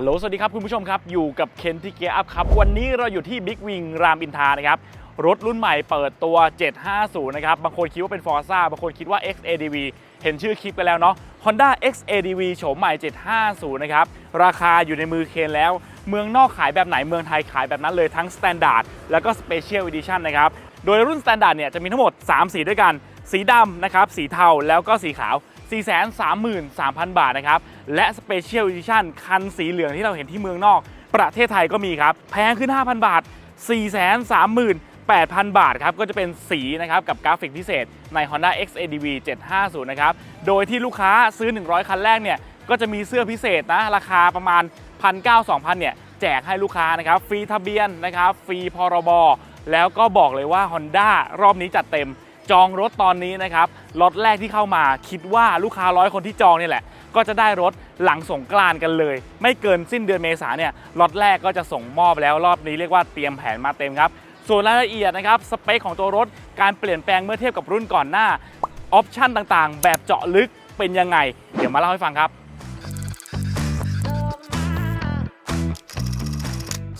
ฮัลโหลสวัสดีครับคุณผู้ชมครับ อยู่กับเคนที่เกียร์อัพครับ วันนี้เราอยู่ที่บิ๊กวิงรามอินทานะครับ รถรุ่นใหม่เปิดตัว 750 นะครับ บางคนคิดว่าเป็น Forza บางคนคิดว่า XADV เห็นชื่อคลิปไปแล้วเนาะ Honda XADV โฉมใหม่ 750 นะครับ ราคาอยู่ในมือเคนแล้ว เมืองนอกขายแบบไหนเมืองไทยขายแบบนั้นเลยทั้ง Standard แล้วก็ Special Edition นะครับ โดยรุ่น Standard เนี่ยจะมีทั้งหมด 3 สีด้วยกัน สีดำนะครับ สีเทาแล้วก็สีขาว 433,000 บาทนะครับ และ Special Edition คันสีเหลืองที่เราเห็นที่เมืองนอก ประเทศไทยก็มีครับ แพงขึ้น 5,000 บาท 438,000 บาทครับ ก็จะเป็นสีนะครับกับกราฟิกพิเศษใน Honda XADV 750 นะครับ โดยที่ลูกค้าซื้อ 100 คันแรกเนี่ย ก็จะมีเสื้อพิเศษนะ ราคาประมาณ 1,900-2,000 เนี่ย แจกให้ลูกค้านะครับ ฟรีทะเบียนนะครับ ฟรีพรบ แล้วก็บอกเลยว่า Honda รอบนี้จัดเต็ม จองรถตอนนี้นะครับล็อตแรกที่เข้ามาคิดว่าลูกค้าร้อยคนที่จองนี่แหละ ก็จะได้รถหลังสงกรานกันเลย ไม่เกินสิ้นเดือนเมษาเนี่ยล็อตแรกก็จะส่งมอบแล้วรอบนี้เรียกว่าเตรียมแผนมาเต็มครับส่วนรายละเอียดนะครับสเปคของตัวรถการเปลี่ยนแปลงเมื่อเทียบกับรุ่นก่อนหน้าออปชั่นต่างๆ แบบเจาะลึกเป็นยังไง เดี๋ยวมาเล่าให้ฟังครับ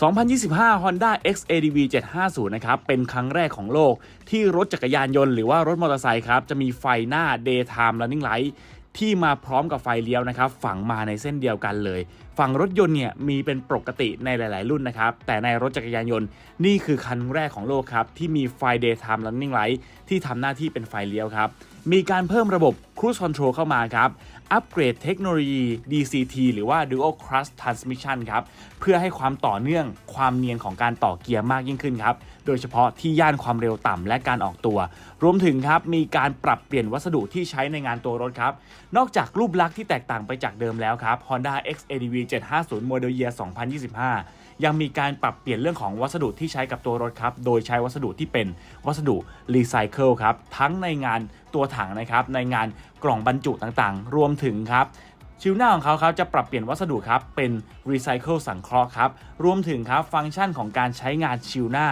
2025 Honda XADV 750 นะครับ เป็นครั้งแรกของโลกที่รถจักรยานยนต์หรือว่ารถมอเตอร์ไซค์ครับ จะมีไฟหน้า Daytime Running Light ที่มาพร้อมกับไฟเลี้ยวนะครับฝังมาในเส้นเดียวกันเลย ฝั่งรถยนต์เนี่ยมีเป็นปกติในหลาย ๆ รุ่นนะครับ แต่ในรถจักรยานยนต์นี่คือคันแรกของโลกครับ ที่มีไฟ Daytime Running Light ที่ทำหน้าที่เป็นไฟเลี้ยวครับ มีการเพิ่มระบบ Cruise Control เข้ามาครับ อัปเกรดเทคโนโลยี DCT หรือว่า Dual Clutch Transmission ครับ เพื่อให้ความต่อเนื่องความเนียนของการต่อเกียร์มากยิ่งขึ้นครับ ดยเฉพาะที่ย่านความเร็วต่ำและการออกตัว รวมถึงครับมีการปรับเปลี่ยนวัสดุที่ใช้ในงานตัวรถครับ นอกจากรูปลักษณ์ที่แตกต่างไปจากเดิมแล้วครับ Honda XADV 750 Model Year 2025 ยังมีการปรับเปลี่ยนเรื่องของวัสดุที่ใช้กับตัวรถครับ โดยใช้วัสดุที่เป็นวัสดุรีไซเคิลครับ ทั้งในงานตัวถังนะครับ ในงานกล่องบรรจุต่างๆ รวมถึงครับชิวหน้าของเขาครับจะปรับเปลี่ยนวัสดุครับเป็นรีไซเคิลสังเคราะห์ครับ รวมถึงครับฟังก์ชันของการใช้งานชิวหน้า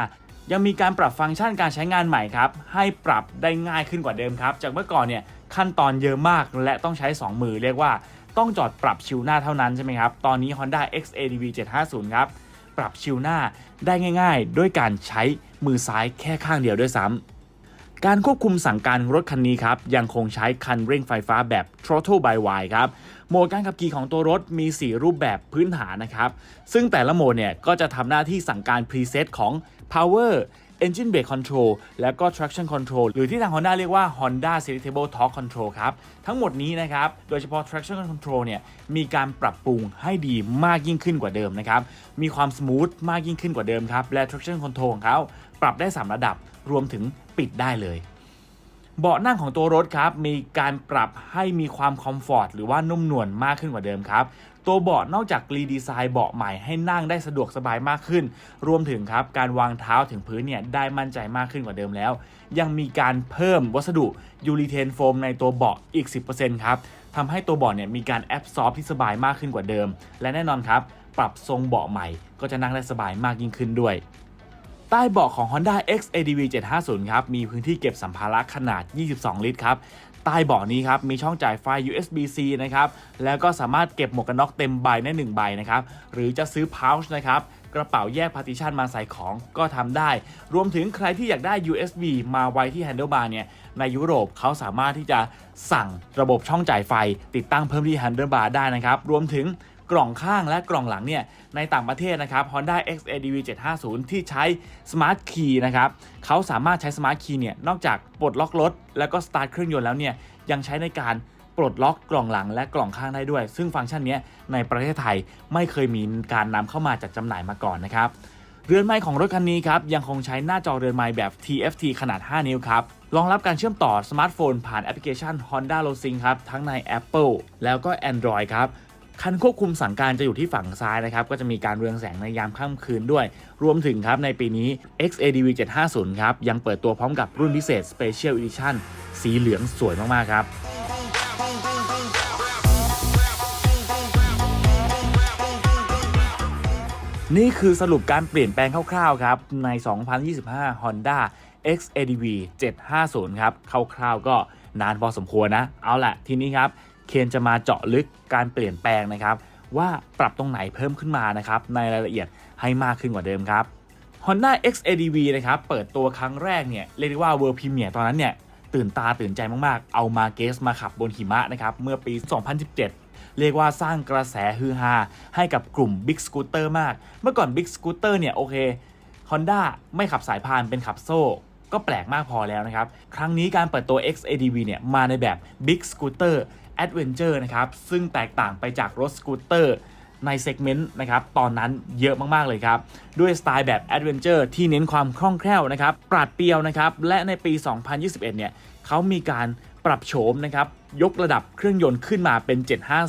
ยังมีการปรับฟังก์ชันการใช้งานใหม่ครับให้ปรับได้ง่ายขึ้นกว่าเดิมครับ จากเมื่อก่อนเนี่ยขั้นตอนเยอะมากและต้องใช้ 2 มือเรียกว่าต้องจอดปรับชิวหน้าเท่านั้นใช่ไหมครับ ตอนนี้ Honda XADV 750 ครับ ปรับชิวหน้าได้ง่าย ๆ ด้วยการใช้มือซ้ายแค่ข้างเดียวด้วยซ้ำ การควบคุมสั่งการรถคันนี้ครับยังคงใช้คันเร่งไฟฟ้าแบบ throttle by wire ครับโหมดการขับขี่ของตัวรถมี 4 รูปแบบพื้นฐานนะครับซึ่งแต่ละโหมดเนี่ยก็จะทำหน้าที่สั่งการ preset ของ power engine brake control แล้วก็ traction control หรือที่ทาง Honda เรียกว่า Honda selectable torque control ครับ ทั้งหมดนี้นะครับ โดยเฉพาะ traction control เนี่ย มีการปรับปรุงให้ดีมากยิ่งขึ้นกว่าเดิมนะครับ มีความ smooth มากยิ่งขึ้นกว่าเดิมครับ และ traction control ของเขาปรับได้ 3 ระดับ รวมถึง ปิดได้เลย เบาะนั่งของตัวรถครับมีการปรับให้มีความคอมฟอร์ตหรือว่านุ่มนวลมากขึ้นกว่าเดิมครับ ตัวเบาะนอกจากรีดีไซน์เบาะใหม่ให้นั่งได้สะดวกสบายมากขึ้น รวมถึงครับการวางเท้าถึงพื้นเนี่ยได้มั่นใจมากขึ้นกว่าเดิมแล้ว ยังมีการเพิ่มวัสดุยูริเทนโฟมในตัวเบาะอีก 10%ครับทำให้ตัวเบาะเนี่ยมีการแอบซอฟที่สบายมากขึ้นกว่าเดิม และแน่นอนครับ ปรับทรงเบาะใหม่ก็จะนั่งได้สบายมากยิ่งขึ้นด้วย ใต้เบาะของ Honda XADV 750 ครับ มีพื้นที่เก็บสัมภาระขนาด 22 ลิตรครับ ใต้เบาะนี้ครับ มีช่องจ่ายไฟ USB-C นะครับ แล้วก็สามารถเก็บหมวกกันน็อกเต็มใบได้1ใบนะครับ หรือจะซื้อ pouch นะครับกระเป๋าแยก partition มาใส่ของก็ทำได้ รวมถึงใครที่อยากได้ USB มาไว้ที่ handlebar เนี่ย ในยุโรปเขาสามารถที่จะสั่งระบบช่องจ่ายไฟ ติดตั้งเพิ่มที่ handlebar ได้นะครับ รวมถึง กล่องข้างและกล่องหลังเนี่ยในต่างประเทศนะครับ Honda XADV 750 ที่ใช้ Smart Key นะครับเขาสามารถใช้ Smart Key เนี่ยนอกจากปลดล็อกรถ แล้วก็สตาร์ทเครื่องยนต์แล้วเนี่ยยังใช้ในการปลดล็อกกล่องหลังและกล่องข้างได้ด้วย ซึ่งฟังก์ชันนี้ในประเทศไทยไม่เคยมีการนำเข้ามาจัดจำหน่ายมาก่อนนะครับเรือนไม้ของรถคันนี้ครับยังคงใช้หน้าจอเรือนไม้แบบ TFT ขนาด 5 นิ้วครับรองรับการเชื่อมต่อสมาร์ทโฟนผ่านแอปพลิเคชัน Honda l o s i n g ครับทั้งใน Apple แล้วก็ Android ครับ คันควบคุมสั่งการจะอยู่ที่ฝั่งซ้ายนะครับ ก็จะมีการเรืองแสงในยามค่ำคืนด้วย รวมถึงครับในปีนี้ XADV 750 ครับ ยังเปิดตัวพร้อมกับรุ่นพิเศษ Special Edition สีเหลืองสวยมาก ๆ ครับนี่คือสรุปการเปลี่ยนแปลงคร่าวๆ ครับ ใน 2025 Honda XADV 750 ครับ คร่าวๆ ก็นานพอสมควรนะ เอาละทีนี้ครับ เคนจะมาเจาะลึกการเปลี่ยนแปลงนะครับ ว่าปรับตรงไหนเพิ่มขึ้นมานะครับในรายละเอียดให้มากขึ้นกว่าเดิมครับ Honda XADV นะครับเปิดตัวครั้งแรกเนี่ยเรียกได้ว่า World Premiere ตอนนั้นเนี่ยตื่นตาตื่นใจมากๆ เอามาเกสมาขับบนหิมะนะครับเมื่อปี 2017 เรียกว่าสร้างกระแสฮือฮาให้กับกลุ่ม Big Scooter มาก เมื่อก่อน Big Scooter เนี่ยโอเค Honda ไม่ขับสายพานเป็นขับโซ่ ก็แปลกมากพอแล้วนะครับ ครั้งนี้การเปิดตัว XADV เนี่ยมาในแบบ Big Scooter Adventure นะครับ ซึ่งแตกต่างไปจากรถสกูตเตอร์ในเซกเมนต์นะครับ ตอนนั้นเยอะมาก ๆ เลยครับ ด้วยสไตล์แบบ Adventure ที่เน้นความคล่องแคล่วนะครับ ปราดเปรียวนะครับ และในปี 2021 เนี่ยเขามีการ ปรับโฉมนะครับยกระดับเครื่องยนต์ขึ้นมาเป็น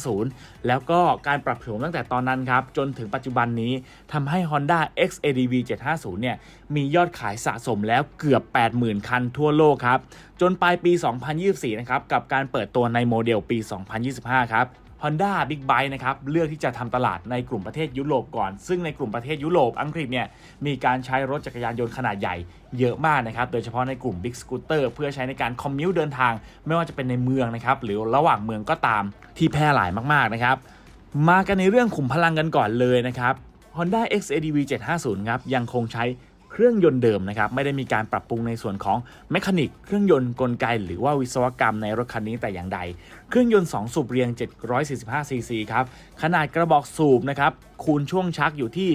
750 แล้วก็การปรับโฉมตั้งแต่ตอนนั้นครับ จนถึงปัจจุบันนี้ทำให้ Honda XADV 750 เนี่ย มียอดขายสะสมแล้วเกือบ 80,000 คันทั่วโลกครับ จนปลายปี 2024 นะครับ กับการเปิดตัวในโมเดลปี 2025 ครับ Honda Big Bike นะครับเลือกที่จะทำตลาดในกลุ่มประเทศยุโรปก่อน ซึ่งในกลุ่มประเทศยุโรปอังกฤษเนี่ยมีการใช้รถจักรยานยนต์ขนาดใหญ่เยอะมากนะครับโดยเฉพาะในกลุ่ม Big Scooter เพื่อใช้ในการคอมมิวเดินทาง ไม่ว่าจะเป็นในเมืองนะครับหรือระหว่างเมืองก็ตามที่แพร่หลายมากๆนะครับมากันในเรื่องขุมพลังกันก่อนเลยนะครับ Honda XADV 750 ครับ ยังคงใช้ เครื่องยนต์เดิมนะครับไม่ได้มีการปรับปรุงในส่วนของแมคานิกเครื่องยนต์กลไก หรือว่าวิศวกรรมในรถคันนี้แต่อย่างใด เครื่องยนต์ 2 สูบเรียง 745ซีซีครับขนาดกระบอกสูบนะครับคูณช่วงชักอยู่ที่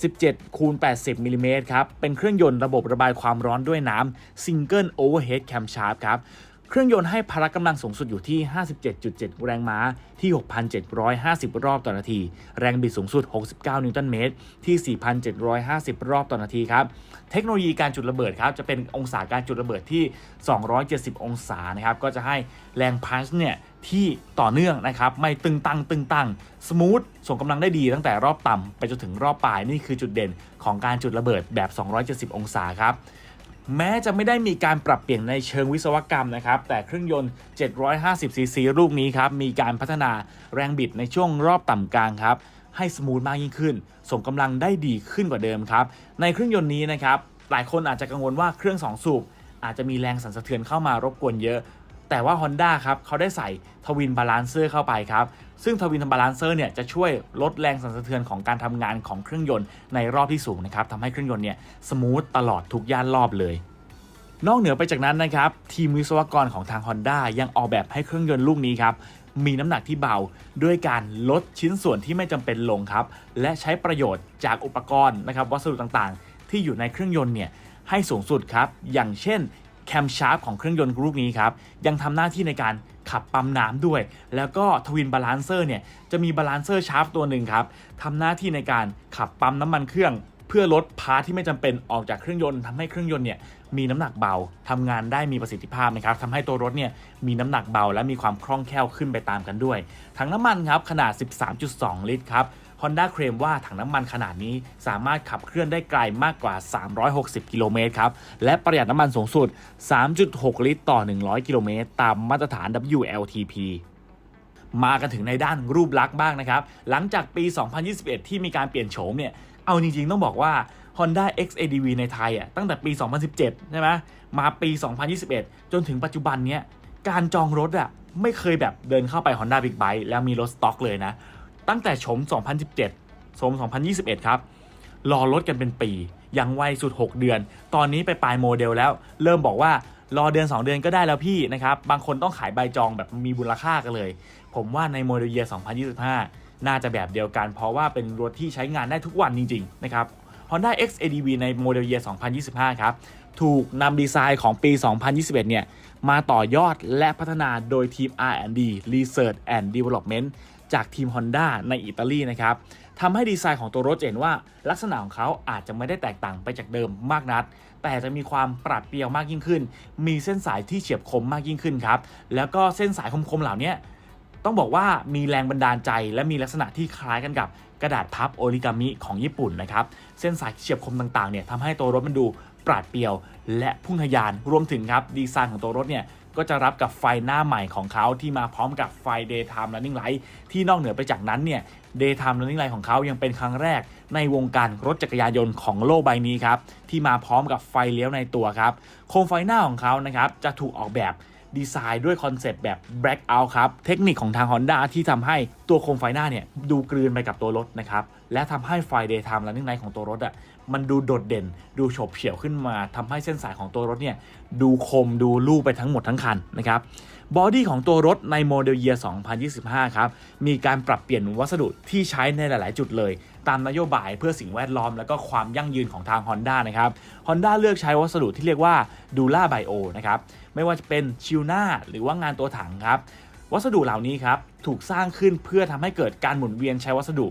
77คูณ80มิลลิเมตรครับเป็นเครื่องยนต์ระบบระบายความร้อนด้วยน้ำ Single Overhead Camshaft ครับ เครื่องยนต์ให้พละกำลังสูงสุดอยู่ที่ 57.7 แรงม้าที่ 6,750 รอบต่อนาที แรงบิดสูงสุด 69 นิวตันเมตรที่ 4,750 รอบต่อนาทีครับ เทคโนโลยีการจุดระเบิดครับ จะเป็นองศาการจุดระเบิดที่ 270 องศานะครับ ก็จะให้แรงพันช์เนี่ยที่ต่อเนื่องนะครับ ไม่ตึงตังตึงตังสมูทส่งกำลังได้ดีตั้งแต่รอบต่ำไปจนถึงรอบปลายนี่คือจุดเด่นของการจุดระเบิดแบบ 270 องศาครับ แม้จะไม่ได้มีการปรับเปลี่ยนในเชิงวิศวกรรมนะครับ แต่เครื่องยนต์ 750 ซีซีลูกนี้ครับ มีการพัฒนาแรงบิดในช่วงรอบต่ำกลางครับ ให้สมูทมากยิ่งขึ้น ส่งกำลังได้ดีขึ้นกว่าเดิมครับ ในเครื่องยนต์นี้นะครับ หลายคนอาจจะกังวลว่าเครื่อง 2 สูบอาจจะมีแรงสั่นสะเทือนเข้ามารบกวนเยอะ แต่ว่า Honda ครับเขาได้ใส่ทวินบาลานเซอร์เข้าไปครับ ซึ่งทวินบาลานเซอร์เนี่ยจะช่วยลดแรงสั่นสะเทือนของการทำงานของเครื่องยนต์ในรอบที่สูงนะครับทำให้เครื่องยนต์เนี่ยสมูทตลอดทุกย่านรอบเลยนอกเหนือไปจากนั้นนะครับ ทีมวิศวกรของทาง Honda ยังออกแบบให้เครื่องยนต์ลูกนี้ครับ มีน้ำหนักที่เบา ด้วยการลดชิ้นส่วนที่ไม่จำเป็นลงครับ และใช้ประโยชน์จากอุปกรณ์นะครับวัสดุต่างๆ ที่อยู่ในเครื่องยนต์เนี่ยให้สูงสุดครับ อย่างเช่น แคมชาร์ปของเครื่องยนต์ลูกนี้ครับยังทำหน้าที่ในการขับปั๊มน้ำด้วย แล้วก็ทวินบาลานเซอร์เนี่ยจะมีบาลานเซอร์ชาร์ปตัวหนึ่งครับทำหน้าที่ในการขับปั๊มน้ำมันเครื่อง เพื่อลดพาร์ทที่ไม่จำเป็นออกจากเครื่องยนต์ทำให้เครื่องยนต์เนี่ยมีน้ำหนักเบาทำงานได้มีประสิทธิภาพนะครับทำให้ตัวรถเนี่ยมีน้ำหนักเบา และมีความคล่องแคล่วขึ้นไปตามกันด้วยถังน้ำมันครับขนาด 13.2 ลิตรครับ Honda เคลมว่าถังน้ำมันขนาดนี้สามารถขับเคลื่อนได้ไกลมากกว่า 360 กิโลเมตรครับ และประหยัดน้ำมันสูงสุด 3.6 ลิตรต่อ 100 กิโลเมตร ตามมาตรฐาน WLTP มากันถึงในด้านรูปลักษณ์บ้างนะครับ หลังจากปี 2021 ที่มีการเปลี่ยนโฉมเนี่ย เอาจริง ๆ ต้องบอกว่า Honda XADV ในไทยอะตั้งแต่ปี 2017 ใช่ไหใมาปี 2021 จนถึงปัจจุบันเนี้ยการจองรถอะไม่เคยแบบเดินเข้าไป Honda Big Bike แล้วมีรถสต็อกเลยนะ ตั้งแต่โฉม2017โฉม2021 ครับ รอรถกันเป็นปี ยังไวสุด 6 เดือน ตอนนี้ไปปลายโมเดลแล้ว เริ่มบอกว่ารอเดือน 2 เดือนก็ได้แล้วพี่นะครับ บางคนต้องขายใบจองแบบมีมูลค่ากันเลย ผมว่าในโมเดลเยียร์2025 น่าจะแบบเดียวกัน เพราะว่าเป็นรถที่ใช้งานได้ทุกวันจริง ๆ นะครับ Honda XADV ในโมเดลเยียร์2025 ครับ ถูกนำดีไซน์ของปี 2021 เนี่ย มาต่อยอดและพัฒนาโดยทีม R&D Research and Development จากทีม Honda ในอิตาลีนะครับทำให้ดีไซน์ของตัวรถเห็นว่าลักษณะของเขาอาจจะไม่ได้แตกต่างไปจากเดิมมากนัก แต่จะมีความปราดเปรียวมากยิ่งขึ้น มีเส้นสายที่เฉียบคมมากยิ่งขึ้นครับ แล้วก็เส้นสายคมๆเหล่านี้ต้องบอกว่ามีแรงบันดาลใจ และมีลักษณะที่คล้ายกันกับกระดาษพับโอริกามิของญี่ปุ่นนะครับเส้นสายเฉียบคมต่างๆเนี่ยทำให้ตัวรถมันดูปราดเปรียว และพุ่งทะยานรวมถึงครับดีไซน์ของตัวรถเนี่ย ก็จะรับกับไฟหน้าใหม่ของเขาที่มาพร้อมกับไฟ Daytime Running Light ที่นอกเหนือไปจากนั้นเนี่ย Daytime Running Light ของเขายังเป็นครั้งแรกในวงการรถจักรยานยนต์ของโลกใบนี้ครับที่มาพร้อมกับไฟเลี้ยวในตัวครับโคมไฟหน้าของเขานะครับจะถูกออกแบบ ดีไซน์ด้วยคอนเซปต์แบบ black out ครับ เทคนิคของทาง Honda ที่ทำให้ตัวโคมไฟหน้าเนี่ยดูกลืนไปกับตัวรถนะครับ และทำให้ไฟ daytime running light ของตัวรถอะ่ะมันดูโดดเด่น ดูโฉบเฉี่ยวขึ้นมาทำให้เส้นสายของตัวรถเนี่ยดูคมดูลู่ไปทั้งหมดทั้งคันนะครับบอดี้ของตัวรถในโมเดลเยียร์2025 ครับ มีการปรับเปลี่ยนวัสดุที่ใช้ในหลาย ๆ จุดเลย ตามนโยบายเพื่อสิ่งแวดล้อม และก็ความยั่งยืนของทาง Honda นะครับ Honda เลือกใช้วัสดุที่เรียกว่า Dura Bio นะครับ ไม่ว่าจะเป็นชิลหน้าหรือว่างานตัวถังครับ วัสดุเหล่านี้ครับถูกสร้างขึ้นเพื่อทำให้เกิดการหมุนเวียนใช้วัสดุ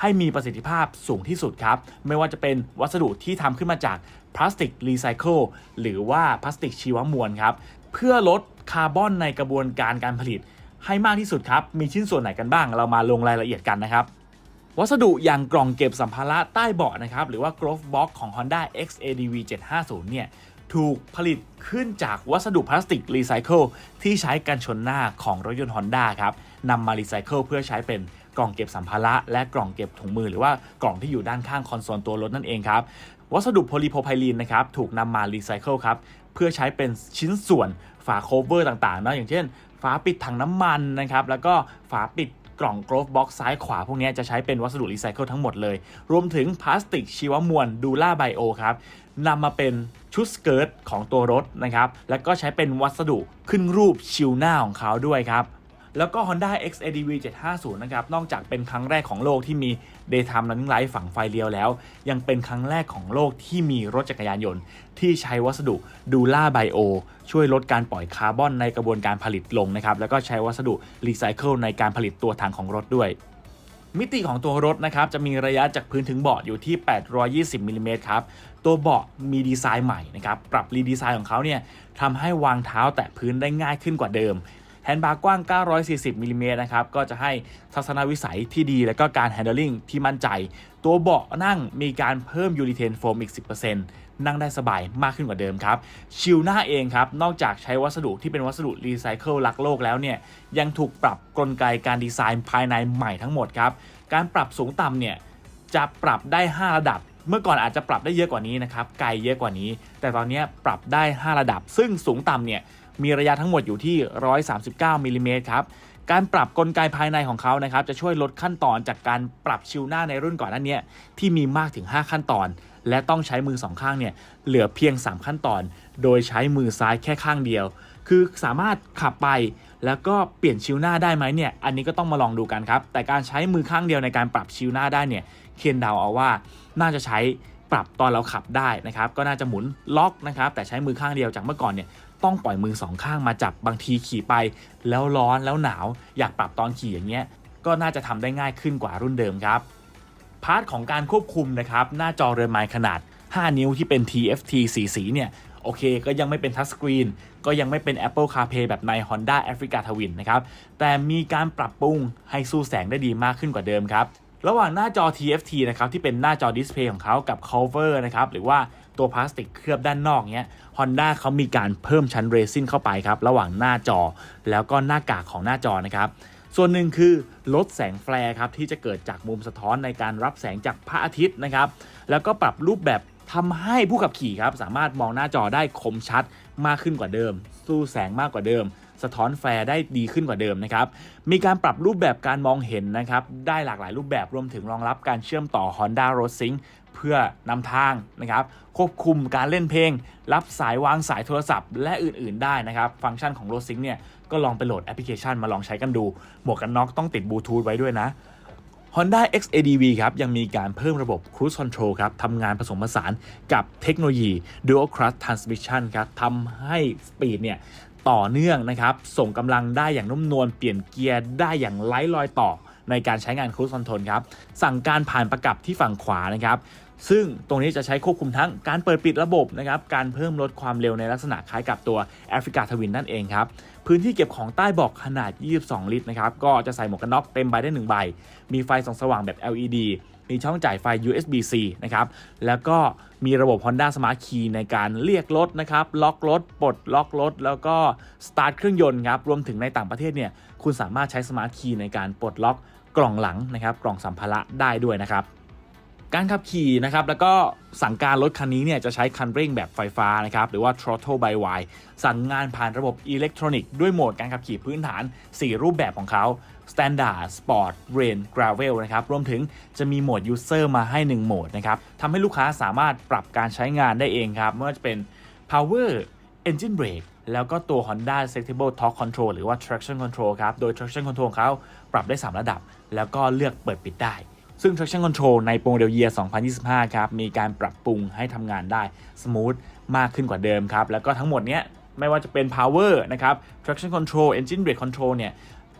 ให้มีประสิทธิภาพสูงที่สุดครับ ไม่ว่าจะเป็นวัสดุที่ทำขึ้นมาจากพลาสติกรีไซเคิลหรือว่าพลาสติกชีวมวลครับ เพื่อลดคาร์บอนในกระบวนการการผลิต ให้มากที่สุดครับ มีชิ้นส่วนไหนกันบ้าง เรามาลงรายละเอียดกันนะครับ วัสดุอย่างกล่องเก็บสัมภาระใต้เบาะนะครับหรือว่า Grove Box ของ Honda XADV 750 เนี่ยถูกผลิตขึ้นจากวัสดุพลาสติกรีไซเคิลที่ใช้กันชนหน้าของรถยนต์ Honda ครับนำมารีไซเคิลเพื่อใช้เป็นกล่องเก็บสัมภาระและกล่องเก็บถุงมือหรือว่ากล่องที่อยู่ด้านข้างคอนโซลตัวรถนั่นเองครับ วัสดุโพลีโพรไพลีนนะครับถูกนำมารีไซเคิลครับเพื่อใช้เป็นชิ้นส่วนฝาโคเวอร์ต่างๆนะอย่างเช่น ฝาปิดถังน้ำมันนะครับแล้วก็ฝาปิด กล่องกรฟบ็อกซ์ซ้ายขวาพวกนี้จะใช้เป็นวัสดุรีไซเคิลทั้งหมดเลย รวมถึงพลาสติกชีวมวลดูล่าไบโอครับนำมาเป็นชุดสเกิร์ตของตัวรถนะครับ และก็ใช้เป็นวัสดุขึ้นรูปชิวหน้าของเขาด้วยครับ แล้วก็ Honda XADV 750 นะครับ นอกจากเป็นครั้งแรกของโลกที่มี Daytime Running Light ฝังไฟเลี้ยวแล้ว ยังเป็นครั้งแรกของโลกที่มีรถจักรยานยนต์ ที่ใช้วัสดุดูล่าไบโอช่วยลดการปล่อยคาร์บอนในกระบวนการผลิตลงนะครับ แล้วก็ใช้วัสดุรีไซเคิลในการผลิตตัวถังของรถด้วยมิติของตัวรถนะครับจะมีระยะจากพื้นถึงเบาะอยู่ที่ 820มิลลิเมตรครับ ตัวเบาะมีดีไซน์ใหม่นะครับ ปรับรีดีไซน์ของเขาเนี่ยทำให้วางเท้าแตะพื้นได้ง่ายขึ้นกว่าเดิม แฮนด์บาร์กว้าง 940มิลลิเมตรนะครับ ก็จะให้ทัศนวิสัยที่ดี และก็การแฮนด์ลิงที่มั่นใจ ตัวเบาะนั่งมีการเพิ่มยูริเทนโฟมอีก 10%นั่งได้สบายมากขึ้นกว่าเดิมครับ ชิลหน้าเองครับ นอกจากใช้วัสดุที่เป็นวัสดุรีไซเคิลรักโลกแล้วเนี่ย ยังถูกปรับกลไกการดีไซน์ภายในใหม่ทั้งหมดครับ การปรับสูงต่ำเนี่ย จะปรับได้ 5 ระดับ เมื่อก่อนอาจจะปรับได้เยอะกว่านี้นะครับ ไกลเยอะกว่านี้ แต่ตอนนี้ปรับได้ 5 ระดับ ซึ่งสูงต่ำเนี่ย มีระยะทั้งหมดอยู่ที่ 139มิลลิเมตรครับการปรับกลไกภายในของเขานะครับจะช่วยลดขั้นตอนจากการปรับชิวหน้าในรุ่นก่อนหน้านี้ที่มีมากถึง 5 ขั้นตอน และต้องใช้มือ 2 ข้างเนี่ยเหลือเพียง 3 ขั้นตอน โดยใช้มือซ้ายแค่ข้างเดียว คือสามารถขับไปแล้วก็เปลี่ยนชิวหน้าได้ไหมเนี่ยอันนี้ก็ต้องมาลองดูกันครับ แต่การใช้มือข้างเดียวในการปรับชิวหน้าได้เนี่ยเคนเดาเอาว่าน่าจะใช้ปรับตอนเราขับได้นะครับก็น่าจะหมุนล็อกนะครับแต่ใช้มือข้างเดียวจากเมื่อก่อนเนี่ย ต้องปล่อยมือสองข้างมาจับบางทีขี่ไป แล้วร้อนแล้วหนาว อยากปรับตอนขี่อย่างเงี้ยก็น่าจะทำได้ง่ายขึ้นกว่ารุ่นเดิมครับพาร์ทของการควบคุมนะครับหน้าจอเรือนไม้ขนาด 5 นิ้วที่เป็น TFT สีสีเนี่ยโอเคก็ยังไม่เป็นทัชสกรีนก็ยังไม่เป็น Apple CarPlay แบบใน Honda Africa Twin นะครับ แต่มีการปรับปรุงให้สู้แสงได้ดีมากขึ้นกว่าเดิมครับ ระหว่างหน้าจอ TFT นะครับที่เป็นหน้าจอดิสเพย์ของเขากับ cover นะครับหรือว่า ตัวพลาสติกเคลือบด้านนอกเนี้ย Honda เขามีการเพิ่มชั้นเรซินเข้าไปครับ ระหว่างหน้าจอ แล้วก็หน้ากากของหน้าจอนะครับส่วนหนึ่งคือลดแสงแฟลร์ครับที่จะเกิดจากมุมสะท้อนในการรับแสงจากพระอาทิตย์นะครับ แล้วก็ปรับรูปแบบทำให้ผู้ขับขี่ครับสามารถมองหน้าจอได้คมชัดมากขึ้นกว่าเดิม สู้แสงมากกว่าเดิม สะท้อนแฟร์ได้ดีขึ้นกว่าเดิมนะครับ มีการปรับรูปแบบการมองเห็นนะครับ ได้หลากหลายรูปแบบรวมถึงรองรับการเชื่อมต่อ Honda Road Sync เพื่อนำทางนะครับ ควบคุมการเล่นเพลง รับสายวางสายโทรศัพท์ และอื่นๆได้นะครับ ฟังก์ชันของ Road Sync เนี่ยก็ลองไปโหลดแอปพลิเคชันมาลองใช้กันดู หมวกกันน็อกต้องติดบลูทูธไว้ด้วยนะ Honda XADV ครับยังมีการเพิ่มระบบ Cruise Control ครับทำงานผสมผสานกับเทคโนโลยี Dual Clutch Transmission ครับทำให้สปีดเนี่ย ต่อเนื่องนะครับ ส่งกำลังได้อย่างนุ่มนวลเปลี่ยนเกียร์ได้อย่างไร้รอยต่อในการใช้งาน Cruise Control ครับ สั่งการผ่านประกับที่ฝั่งขวานะครับซึ่งตรงนี้จะใช้ควบคุมทั้งการเปิดปิดระบบนะครับ การเพิ่มลดความเร็วในลักษณะคล้ายกับตัว Africa Twin นั่นเองครับ พื้นที่เก็บของใต้บอกขนาด 22 ลิตรนะครับ ก็จะใส่หมวกกันน็อกเต็มใบได้ 1 ใบ มีไฟส่องสว่างแบบ LED มีช่องจ่ายไฟ USB-C นะครับ แล้วก็มีระบบ Honda Smart Key ในการเรียกรถนะครับ ล็อกรถ ปลดล็อกรถ แล้วก็สตาร์ทเครื่องยนต์ครับ รวมถึงในต่างประเทศเนี่ย คุณสามารถใช้ Smart Key ในการปลดล็อกกล่องหลังนะครับ กล่องสัมภาระได้ด้วยนะครับการขับขี่นะครับแล้วก็สั่งการรถคันนี้เนี่ยจะใช้คันเร่งแบบไฟฟ้านะครับหรือว่า throttle by wire สั่งงานผ่านระบบอิเล็กทรอนิกส์ด้วยโหมดการขับขี่พื้นฐาน 4 รูปแบบของเขา Standard Sport Rain Gravel นะครับ รวมถึงจะมีโหมด User มาให้ 1 โหมดนะครับทำให้ลูกค้าสามารถปรับการใช้งานได้เองครับ ไม่ว่าจะเป็น Power Engine Brake แล้วก็ตัว Honda Selectable Torque Control หรือว่า Traction Control ครับ โดย Traction Control เขาปรับได้ 3 ระดับ แล้วก็เลือกเปิดปิดได้ ซึ่ง Traction Control ในโปรเดล Year 2025 ครับ มีการปรับปรุงให้ทำงานได้ smooth มากขึ้นกว่าเดิมครับ แล้วก็ทั้งหมดเนี้ยไม่ว่าจะเป็น Power นะครับ Traction Control Engine Brake Control เนี่ย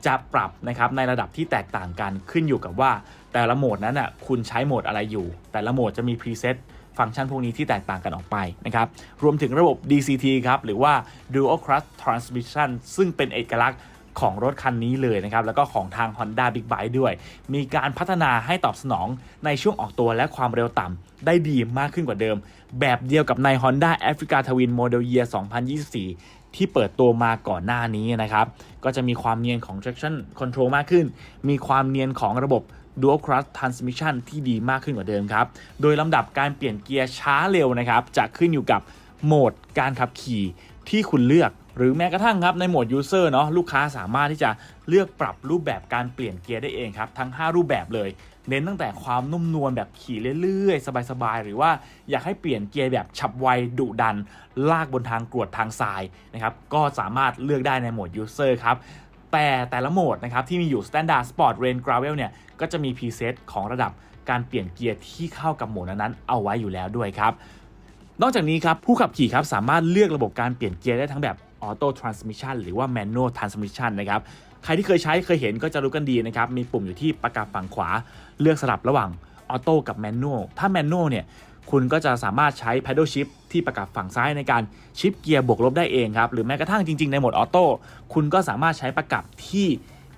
จะปรับนะครับในระดับที่แตกต่างกันขึ้นอยู่กับว่า แต่ละโหมดนั้นอะคุณใช้โหมดอะไรอยู่ แต่ละโหมดจะมี preset ฟังก์ชันพวกนี้ที่แตกต่างกันออกไปนะครับ รวมถึงระบบ DCT ครับ หรือว่า Dual Clutch Transmission ซึ่งเป็นเอกลักษณ์ของรถคันนี้เลยนะครับ แล้วก็ของทาง Honda Big Bike ด้วย มีการพัฒนาให้ตอบสนองในช่วงออกตัวและความเร็วต่ำได้ดีมากขึ้นกว่าเดิม แบบเดียวกับใน Honda Africa Twin Model Year 2024 ที่เปิดตัวมาก่อนหน้านี้นะครับ ก็จะมีความเนียนของ traction control มากขึ้น มีความเนียนของระบบ dual clutch transmission ที่ดีมากขึ้นกว่าเดิมครับ โดยลำดับการเปลี่ยนเกียร์ช้าเร็วนะครับ จะขึ้นอยู่กับโหมดการขับขี่ที่คุณเลือก หรือแม้กระทั่งครับในโหมด user เนาะลูกค้าสามารถที่จะเลือกปรับรูปแบบการเปลี่ยนเกียร์ได้เองครับ ทั้ง 5 รูปแบบเลย เน้นตั้งแต่ความนุ่มนวลแบบขี่เรื่อยๆ สบายๆ หรือว่าอยากให้เปลี่ยนเกียร์แบบฉับไวดุดัน ลากบนทางกรวดทางทรายนะครับก็สามารถเลือกได้ในโหมด user ครับแต่แต่ละโหมดนะครับที่มีอยู่ Standard Sport Rain Gravel เนี่ยก็จะมี preset ของระดับการเปลี่ยนเกียร์ที่เข้ากับโหมดนั้นๆเอาไว้อยู่แล้วด้วยครับนอกจากนี้ครับผู้ขับขี่ครับสามารถเลือกระบบการเปลี่ยนเกียร์ได้ทั้งแบบ Auto Transmission หรือว่า Manual Transmission นะครับ ใครที่เคยใช้เคยเห็นก็จะรู้กันดีนะครับ มีปุ่มอยู่ที่ประกับฝั่งขวา เลือกสลับระหว่าง Auto กับ Manual ถ้า Manual เนี่ยคุณก็จะสามารถใช้ paddle shift ที่ประกับฝั่งซ้ายในการชิปเกียร์บวกลบได้เองครับ หรือแม้กระทั่งจริงๆ ในโหมดออโต้คุณก็สามารถใช้ประกับที่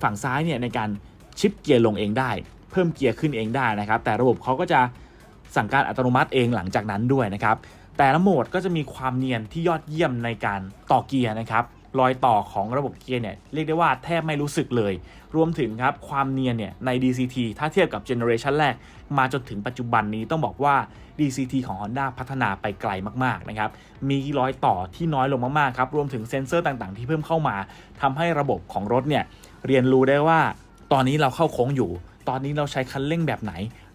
ฝั่งซ้ายเนี่ยในการชิปเกียร์ลงเองได้ เพิ่มเกียร์ขึ้นเองได้นะครับ แต่ระบบเขาก็จะสั่งการอัตโนมัติเองหลังจากนั้นด้วยนะครับ แต่ละโหมดก็จะมีความเนียนที่ยอดเยี่ยมในการต่อเกียร์นะครับ รอยต่อของระบบเกียร์เนี่ยเรียกได้ว่าแทบไม่รู้สึกเลย รวมถึงครับความเนียนเนี่ยใน DCT ถ้าเทียบกับเจเนอเรชันแรก มาจนถึงปัจจุบันนี้ต้องบอกว่า DCT ของ Honda พัฒนาไปไกลมากๆนะครับมีรอยต่อที่น้อยลงมากๆครับรวมถึงเซ็นเซอร์ต่างๆ ที่เพิ่มเข้ามาทำให้ระบบของรถเนี่ยเรียนรู้ได้ว่า ตอนนี้เราเข้าโค้งอยู่ ตอนนี้เราใช้คันเร่งแบบไหน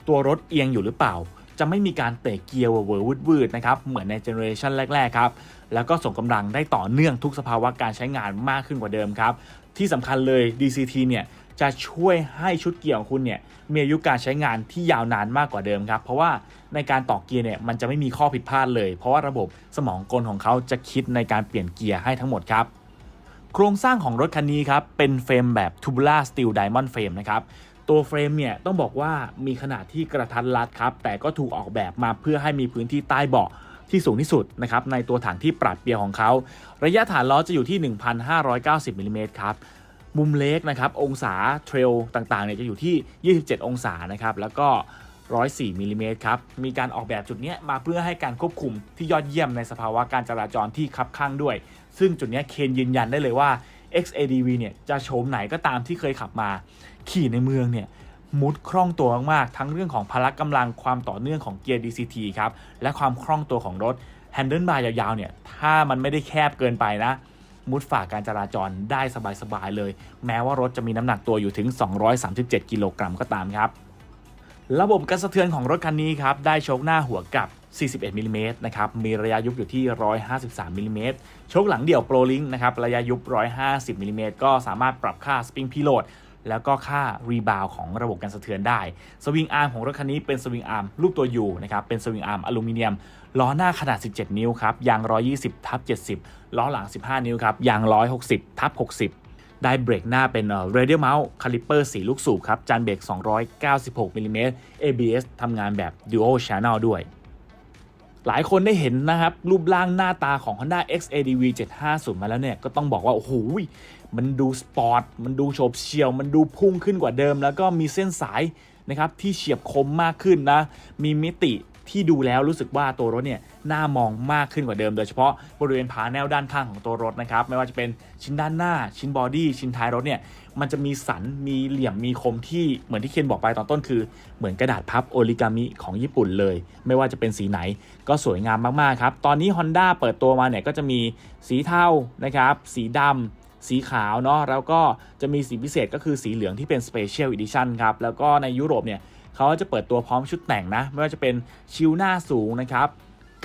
ตัวรถเอียงอยู่หรือเปล่า จะไม่มีการเตะเกียร์เวอร์วืดๆนะครับเหมือนในเจเนอเรชันแรกๆครับ แล้วก็ส่งกำลังได้ต่อเนื่องทุกสภาวะการใช้งานมากขึ้นกว่าเดิมครับ ที่สำคัญเลย DCT เนี่ยจะช่วยให้ชุดเกียร์ของคุณเนี่ยมีอายุการใช้งานที่ยาวนานมากกว่าเดิมครับ เพราะว่าในการต่อเกียร์เนี่ยมันจะไม่มีข้อผิดพลาดเลย เพราะว่าระบบสมองกลของเขาจะคิดในการเปลี่ยนเกียร์ให้ทั้งหมดครับโครงสร้างของรถคันนี้ครับเป็นเฟรมแบบ tubular steel diamond frame นะครับตัวเฟรมเนี่ยต้องบอกว่ามีขนาดที่กระทัดรัดครับแต่ก็ถูกออกแบบมาเพื่อให้มีพื้นที่ใต้เบาะ ที่สูงที่สุดนะครับในตัวถังที่ปรับเปียของเขา ระยะฐานล้อจะอยู่ที่ 1,590มิลลิเมตรครับมุมเล็กนะครับองศาเทรลต่างๆเนี่ยจะอยู่ที่ 27 องศานะครับแล้วก็ 104มิลลิเมตรครับมีการออกแบบจุดนี้มาเพื่อให้การควบคุมที่ยอดเยี่ยมในสภาวะการจราจรที่คับข้างด้วย ซึ่งจุดนี้เคนยืนยันได้เลยว่า XADV เนี่ยจะโฉมไหนก็ตามที่เคยขับมา ขี่ในเมืองเนี่ย มุดคล่องตัวมากๆ ทั้งเรื่องของพละกำลังความต่อเนื่องของเกียร์ DCT ครับ และความคล่องตัวของรถแฮนเดิลบาร์ยาวๆเนี่ย ถ้ามันไม่ได้แคบเกินไปนะ มุดฝ่าการจราจรได้สบายๆเลย แม้ว่ารถจะมีน้ำหนักตัวอยู่ถึง 237 กิโลกรัมก็ตามครับ ระบบการสะเทือนของรถคันนี้ครับ ได้โชคหน้าหัวกับ 41มิลลิเมตรนะครับ มีระยะยุบอยู่ที่ 153มิลลิเมตรโชคหลังเดี่ยวโปรลิงนะครับ ระยะยุบ 150มิลลิเมตรก็สามารถปรับค่าสปริงพีโหลด แล้วก็ค่ารีบาวของระบบการสะเทือนได้ สวิงอาร์มของรถคันนี้เป็นสวิงอาร์มรูปตัวยูนะครับเป็นสวิงอาร์มอลูมิเนียมล้อหน้าขนาด 17 นิ้วครับยาง 120ทับ70 ล้อหลัง 15 นิ้วครับยาง 160ทับ60ได้เบรกหน้าเป็นเอ่อ radial mount caliper 4 ลูกสูบครับ จานเบรก 296มิลลิเมตร ABS ทำงานแบบ dual channel ด้วย หลายคนได้เห็นนะครับ รูปร่างหน้าตาของ Honda XADV 750 มาแล้วเนี่ย ก็ต้องบอกว่า โอ้โห มันดูสปอร์ต มันดูโฉบเฉี่ยว มันดูพุ่งขึ้นกว่าเดิม แล้วก็มีเส้นสายนะครับที่เฉียบคมมากขึ้นนะ มีมิติที่ดูแล้วรู้สึกว่าตัวรถเนี่ยน่ามองมากขึ้นกว่าเดิม โดยเฉพาะบริเวณผาแนวด้านข้างของตัวรถนะครับ ไม่ว่าจะเป็นชิ้นด้านหน้า ชิ้นบอดี้ ชิ้นท้ายรถเนี่ย มันจะมีสัน มีเหลี่ยม มีคมที่เหมือนที่เคนบอกไปตอนต้นคือ เหมือนกระดาษพับโอริกามิของญี่ปุ่นเลย ไม่ว่าจะเป็นสีไหนก็สวยงามมากๆครับ ตอนนี้ Honda เปิดตัวมาเนี่ยก็จะมีสีเทานะครับ สีดำ สีขาวเนาะแล้วก็จะมีสีพิเศษก็คือสีเหลืองที่เป็น Special Edition ครับแล้วก็ในยุโรปเนี่ยเขาจะเปิดตัวพร้อมชุดแต่งนะ ไม่ว่าจะเป็นชิวหน้าสูงนะครับ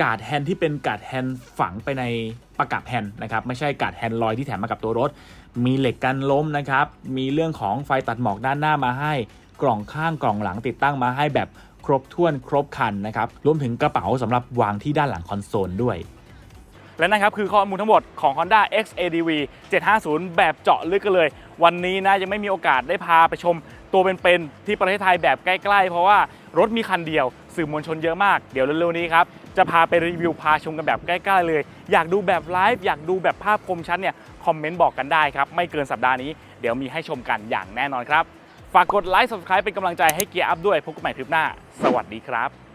กาดแฮนที่เป็นกาดแฮนฝังไปในประกับแฮนนะครับไม่ใช่กาดแฮนลอยที่แถมมากับตัวรถ มีเหล็กกันล้มนะครับ มีเรื่องของไฟตัดหมอกด้านหน้ามาให้ กล่องข้างกล่องหลังติดตั้งมาให้แบบครบถ้วนครบคันนะครับรวมถึงกระเป๋าสำหรับวางที่ด้านหลังคอนโซลด้วย และนะครับคือข้อมูลทั้งหมดของ Honda XADV 750 แบบเจาะลึกกันเลย วันนี้นะยังไม่มีโอกาสได้พาไปชม ตัวเป็นๆที่ประเทศไทยแบบใกล้ๆ เพราะว่ารถมีคันเดียว สื่อมวลชนเยอะมาก เดี๋ยวเร็วๆนี้ครับ จะพาไปรีวิวพาชมกันแบบใกล้ๆเลย อยากดูแบบไลฟ์อยากดูแบบภาพคมชัดเนี่ยคอมเมนต์บอกกันได้ครับ ไม่เกินสัปดาห์นี้เดี๋ยวมีให้ชมกันอย่างแน่นอนครับฝากกดไลค์ subscribe เป็นกำลังใจให้เกียร์อัพด้วยพบกันใหม่คลิปหน้า สวัสดีครับ